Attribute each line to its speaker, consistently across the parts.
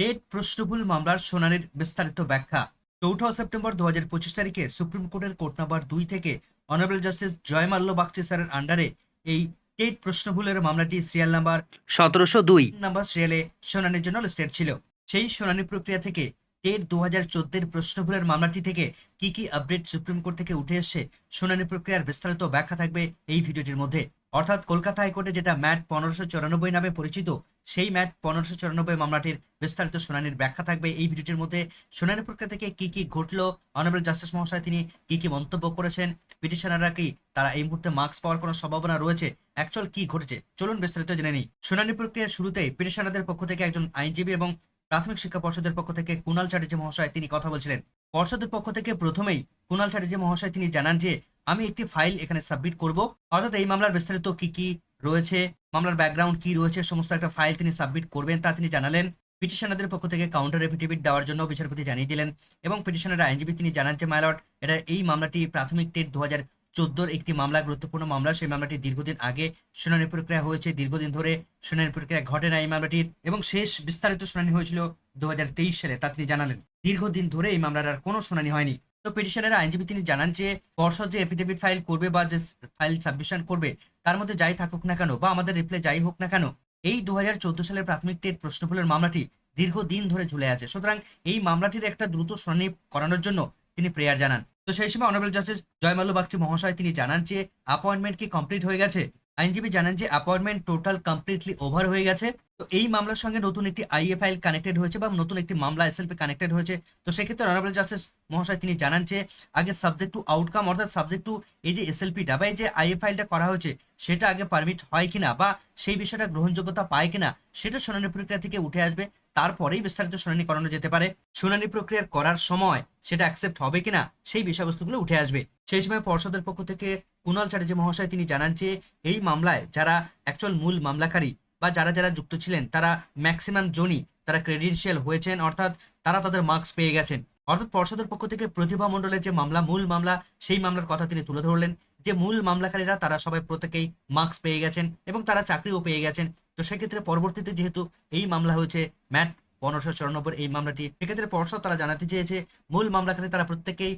Speaker 1: TET প্রশ্নভুল মামলার শুনানির বিস্তারিত ব্যাখ্যা। চৌঠা সেপ্টেম্বর দু হাজার পঁচিশ তারিখে সুপ্রিম কোর্টের কোর্ট নাম্বার দুই থেকে অনারেবল জাস্টিস জয়মাল্য বাগচি স্যারের আন্ডারে এই টেট প্রশ্নভুলের মামলাটি সিরিয়াল নাম্বার সতেরোশো দুই। নাম্বার সিরিয়ালে শুনানির জন্য লিস্টেড ছিল। সেই শুনানি প্রক্রিয়া থেকে টেট দু হাজার চোদ্দের প্রশ্নভুলের মামলাটি থেকে কি কি আপডেট সুপ্রিম কোর্ট থেকে উঠে এসছে, শুনানি প্রক্রিয়ার বিস্তারিত ব্যাখ্যা থাকবে এই ভিডিওটির মধ্যে। অর্থাৎ কলকাতা হাইকোর্টে যেটা ম্যাট পনেরোশো চুরানব্বই নামে পরিচিত, সেই ম্যাট পনেরোশো চুরানব্বই মামলাটির বিস্তারিত শুনানির ব্যাখ্যা থাকবে এই ভিডিওটির মধ্যে। শুনানি প্রক্রিয়া থেকে কি কি ঘটলো অনারেবল জাস্টিস মহাশয় তিনি কি কি মন্তব্য করেছেন, পিটিশনাররা কি তারা এই মুহূর্তে মার্কস পাওয়ার কোনো সম্ভাবনা রয়েছে অ্যাকচুয়াল কি ঘটেছে, চলুন বিস্তারিত জেনে নিই। শুনানি প্রক্রিয়ার শুরুতেই পিটিশনারদের পক্ষ থেকে একজন আইনজীবী এবং প্রাথমিক শিক্ষা পর্ষদের পক্ষ থেকে কুণাল চ্যাটার্জি মহাশয় তিনি কথা বলছিলেন। পর্ষদের পক্ষ থেকে প্রথমেই কুণাল চ্যাটার্জি মহাশয় তিনি জানান যে, আমি একটি ফাইল এখানে সাবমিট করব। অর্থাৎ এই মামলার বিস্তারিত কি কি রয়েছে, মামলার ব্যাকগ্রাউন্ড কি রয়েছে, সমস্ত একটা ফাইল তিনি সাবমিট করবেন তা তিনি জানালেন। পিটিশনারদের পক্ষ থেকে কাউন্টার এফিডেভিট দেওয়ার জন্য বিচারপতি জানিয়ে দিলেন এবং পিটিশনার আইনজীবী তিনি জানান যে মাইলট এটা এই মামলাটি প্রাথমিক টেট দু হাজার চোদ্দোর একটি মামলা, গুরুত্বপূর্ণ মামলা। সেই মামলাটি দীর্ঘদিন আগে শুনানি প্রক্রিয়া হয়েছে। দীর্ঘদিন ধরে শুনানি প্রক্রিয়া ঘটে না এই মামলাটির এবং শেষ বিস্তারিত শুনানি হয়েছিল দু হাজার তেইশ সালে, তা তিনি জানালেন। দীর্ঘদিন ধরে এই মামলার আর কোনো শুনানি হয়নি। তো পিটিশনের আইনজীবী তিনি জানান যে, পর্ষদ যে এফিডেভিট ফাইল করবে বা যে ফাইল সাবমিশন করবে, তার মধ্যে যাই থাকুক না কেন বা আমাদের রিপ্লাই যাই হোক না কেন, এই দু হাজার চোদ্দ সালের প্রাথমিক টেট প্রশ্নফুলের মামলাটি দীর্ঘদিন ধরে ঝুলে আছে। সুতরাং এই মামলাটির একটা দ্রুত শুনানি করানোর জন্য তিনি প্রেয়ার জানান। তো সেই সময় অনারেবল জাস্টিস জয়মাল্য বাগচি মহাশয় তিনি জানান যে অ্যাপয়েন্টমেন্ট কি কমপ্লিট হয়ে গেছে? আইনজীবী জানান যে অ্যাপয়েন্টমেন্ট টোটাল কমপ্লিটলি ওভার হয়ে গেছে। তো এই মামলার সঙ্গে নতুন একটি আইএ ফাইল কানেক্টেড হয়েছে বা নতুন একটি মামলা এসএলপি কানেক্টেড হয়েছে। তো সেক্ষেত্রে অনারেবল জাস্টিস মহাশয় তিনি জানান যে, আগে সাবজেক্ট টু আউটকাম অর্থাৎ সাবজেক্ট টু এই যে এসএলপিটা বা এই যে আইএ ফাইলটা করা হয়েছে, সেটা আগে পারমিট হয় কিনা বা সেই বিষয়টা গ্রহণযোগ্যতা পায় কিনা, সেটা শুনানি প্রক্রিয়া থেকে উঠে আসবে। তারপরেই বিস্তারিত শুনানি করানো যেতে পারে। শুনানি প্রক্রিয়ার করার সময় সেটা অ্যাকসেপ্ট হবে কিনা, সেই বিষয়বস্তুগুলো উঠে আসবে। সেই সময় পর্ষদের পক্ষ থেকে কুণাল চ্যাটার্জি মহাশয় তিনি জানান যে, এই মামলায় যারা অ্যাকচুয়াল মূল মামলাকারী বা যারা যারা যুক্ত ছিলেন, তারা ম্যাক্সিমাম জনই তারা ক্রেডেন্সিয়াল হয়েছেন, অর্থাৎ তারা তাদের মার্কস পেয়ে গেছেন। অর্থাৎ পর্ষদের পক্ষ থেকে প্রতিভা মণ্ডলের যে মামলা, মূল মামলা, সেই মামলার কথা তিনি তুলে ধরলেন। যে মূল মামলাকারীরা, তারা সবাই প্রত্যেকেই মার্কস পেয়ে গেছেন এবং তারা চাকরিও পেয়ে গেছেন। তো সেক্ষেত্রে পরবর্তীতে যেহেতু এই মামলা হয়েছে, ম্যাট পনেরোশো চুরানব্বই এই মামলাটি, সেক্ষেত্রে পর্ষদ তারা জানাতে চেয়েছে, মূল মামলাকারী তারা প্রত্যেকেই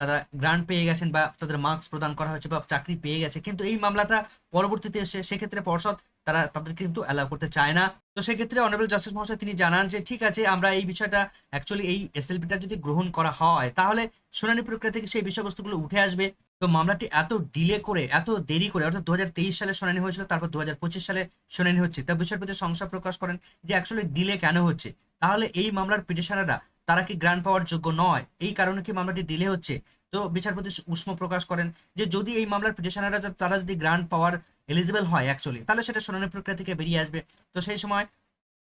Speaker 1: তারা গ্রান্ট পেয়ে গেছেন বা তাদের মার্কস প্রদান করা হয়েছে বা চাকরি পেয়ে গেছে। কিন্তু এই মামলাটা পরবর্তীতে এসে, সেক্ষেত্রে পর্ষদ তারা তাদেরকে কিন্তু অ্যালাউ করতে চায় না। তো সেক্ষেত্রে অনারেবল জাস্টিস মহাশয় তিনি জানান যে, ঠিক আছে, আমরা এই বিষয়টা অ্যাকচুয়ালি এই এসএলপিটা যদি গ্রহণ করা হয়, তাহলে শুনানি প্রক্রিয়া থেকে সেই বিষয়বস্তুগুলো উঠে আসবে। তো মামলাটি এত ডিলে করে, এত দেরি করে, অর্থাৎ দু হাজার তেইশ সালে শুনানি হয়েছিল, তারপর দু হাজার পঁচিশ সালে শুনানি হচ্ছে। তা বিচারপতি সংশয় প্রকাশ করেন যে অ্যাকচুয়ালি ডিলে কেন হচ্ছে? তাহলে এই মামলার পিটিশনাররা তারা কি গ্রান্ট পাওয়ার যোগ্য নয়? এই কারণে কি মামলাটি ডিলে হচ্ছে? তো বিচারপতি উষ্ম প্রকাশ করেন যে যদি এই মামলার পিটিশনাররা তারা যদি গ্রান্ট পাওয়ার এলিজিবল হয় অ্যাকচুয়ালি তাহলে সেটা শুনানি প্রক্রিয়া থেকে বেরিয়ে আসবে। তো সেই সময়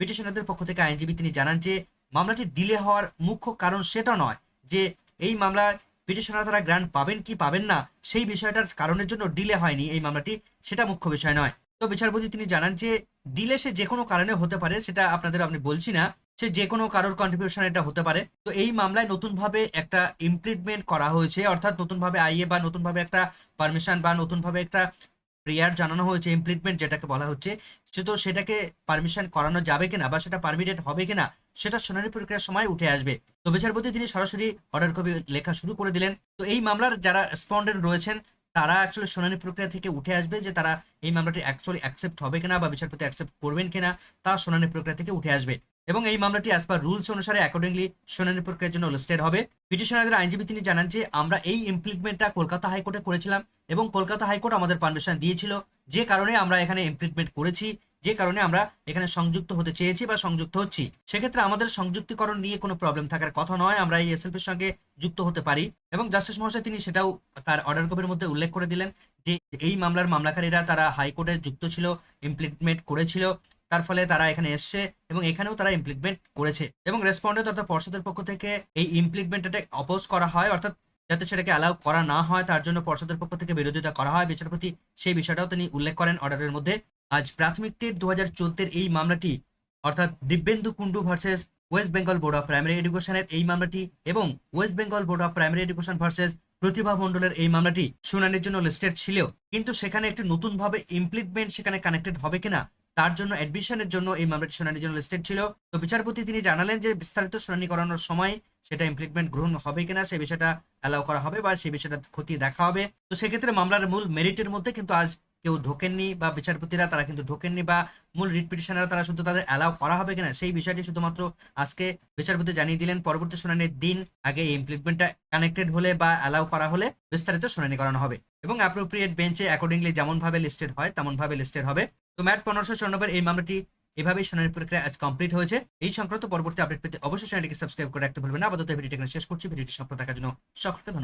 Speaker 1: পিটিশনারদের পক্ষ থেকে আইনজীবী তিনি জানান যে মামলাটি ডিলে হওয়ার মুখ্য কারণ সেটা নয় যে এই মামলার পিটিশনার তারা গ্রান্ট পাবেন কি পাবেন না, সেই বিষয়টার কারণের জন্য ডিলে হয়নি এই মামলাটি, সেটা মুখ্য বিষয় নয়। তো বিচারপতি তিনি জানান যে ডিলে সে যে কোনো কারণে হতে পারে, সেটা আপনাদের আপনি বলছি না, সে যে কোনো কারোর কন্ট্রিবিউশন এটা হতে পারে। তো এই মামলায় নতুনভাবে একটা ইমপ্লিটমেন্ট করা হয়েছে, অর্থাৎ নতুনভাবে আইএ বা নতুনভাবে একটা পারমিশন বা নতুনভাবে একটা প্রেয়ার জানানো হয়েছে ইমপ্লিটমেন্ট যেটাকে বলা হচ্ছে, সে তো সেটাকে পারমিশন করানো যাবে কিনা বা সেটা পারমিটেড হবে কিনা, সেটা শুনানি প্রক্রিয়ার সময় উঠে আসবে। তো বিচারপতি তিনি সরাসরি অর্ডার কপি লেখা শুরু করে দিলেন। তো এই মামলার যারা রেসপন্ডেন্ট রয়েছেন, তারা অ্যাকচুয়ালি শুনানি প্রক্রিয়া থেকে উঠে আসবে যে তারা এই মামলাটি অ্যাকচুয়ালি অ্যাকসেপ্ট হবে কিনা বা বিচারপতি অ্যাকসেপ্ট করবেন কিনা, তা শুনানি প্রক্রিয়া থেকে উঠে আসবে। এবং এই মামলাটি অ্যাজ পার রুলস অনুসারে অ্যাকর্ডিংলি শুনানি প্রক্রিয়ার জন্য লিস্টেড হবে। পিটিশনারদের আইনজীবী তিনি জানান যে, আমরা এই ইমপ্লিটমেন্টটা কলকাতা হাইকোর্টে করেছিলাম এবং কলকাতা হাইকোর্ট আমাদের পারমিশন দিয়েছিল। যে কারণে আমরা এখানে ইমপ্লিটমেন্ট করেছি, যে কারণে আমরা এখানে সংযুক্ত হতে চেয়েছি বা সংযুক্ত হচ্ছি। সেক্ষেত্রে আমাদের সংযুক্তিকরণ নিয়ে কোনো প্রবলেম থাকার কথা নয়, আমরা এই এসএলপির সঙ্গে যুক্ত হতে পারি। এবং জাস্টিস মহাশয় তিনি সেটাও তার অর্ডার কপির মধ্যে উল্লেখ করে দিলেন যে, এই মামলার মামলাকারীরা তারা হাইকোর্টে যুক্ত ছিল ইমপ্লিটমেন্ট করেছিল। তার ফলে তারা এখানে এসছে এবং এখানেও তারা ইমপ্লিটমেন্ট করেছে। এবং রেসপন্ডেন্ট অর্থাৎ পর্ষদের পক্ষ থেকে এই ইমপ্লিটমেন্টটা অপোজ করা হয়, অর্থাৎ যাতে সেটাকে অ্যালাউ করা না হয়, তার জন্য পর্ষদের পক্ষ থেকে বিরোধিতা করা হয়। বিচারপতি সেই বিষয়টাও তিনি উল্লেখ করেন অর্ডারের মধ্যে। আজ প্রাথমিক দু হাজার চোদ্দের এই মামলাটি, অর্থাৎ Dibyendu Kundu versus West Bengal board of primary এডুকেশনের এই মামলাটি এবং West Bengal board of primary education versus Pratibha মণ্ডলের এই মামলাটি শুনানির জন্য লিস্টেড ছিল। কিন্তু সেখানে একটি নতুনভাবে ইমপ্লিটমেন্ট সেখানে কানেক্টেড হবে কিনা তার জন্য অ্যাডমিশনের জন্য এই মামলাটি শুনানির জন্য লিস্টেড ছিল। তো বিচারপতি তিনি জানালেন যে বিস্তারিত শুনানি করানোর সময় সেটা ইমপ্লিমেন্ট গ্রহণ হবে কিনা সেই বিষয়টা অ্যালাউ করা হবে বা সেই বিষয়টা খতিয়ে দেখা হবে। তো সেক্ষেত্রে মামলার মূল মেরিটের মধ্যে কিন্তু আজ কেউ ঢোকেননি বা বিচারপতিরা তারা কিন্তু ঢোকেননি বা মূল রিট পিটিশনাররা তারা শুধু তাদের অ্যালাউ করা হবে কিনা সেই বিষয়টি শুধুমাত্র আজকে বিচারপতি জানিয়ে দিলেন। পরবর্তী শুনানির দিন আগে এই ইমপ্লিমেন্টটা কানেক্টেড হলে বা অ্যালাউ করা হলে বিস্তারিত শুনানি করানো হবে। এবং অ্যাপ্রোপ্রিয়েট বেঞ্চে অ্যাকর্ডিংলি যেমন ভাবে লিস্টেড হয় তেমন ভাবে লিস্টেড হবে। তো ম্যাট পনেরোশো চুরানব্বই এই মামলাটি এভাবেই শুনানি প্রক্রিয়া আজ কমপ্লিট হয়েছে। এই সংক্রান্ত পরবর্তী আপডেট পেতে অবশ্যই চ্যানেলটিকে সাবস্ক্রাইব করে রাখতে ভুলবেন না। আপাতত ভিডিওটি এখানে শেষ করছি। ভিডিওটি সফল দেখার জন্য সকলকে ধন্যবাদ।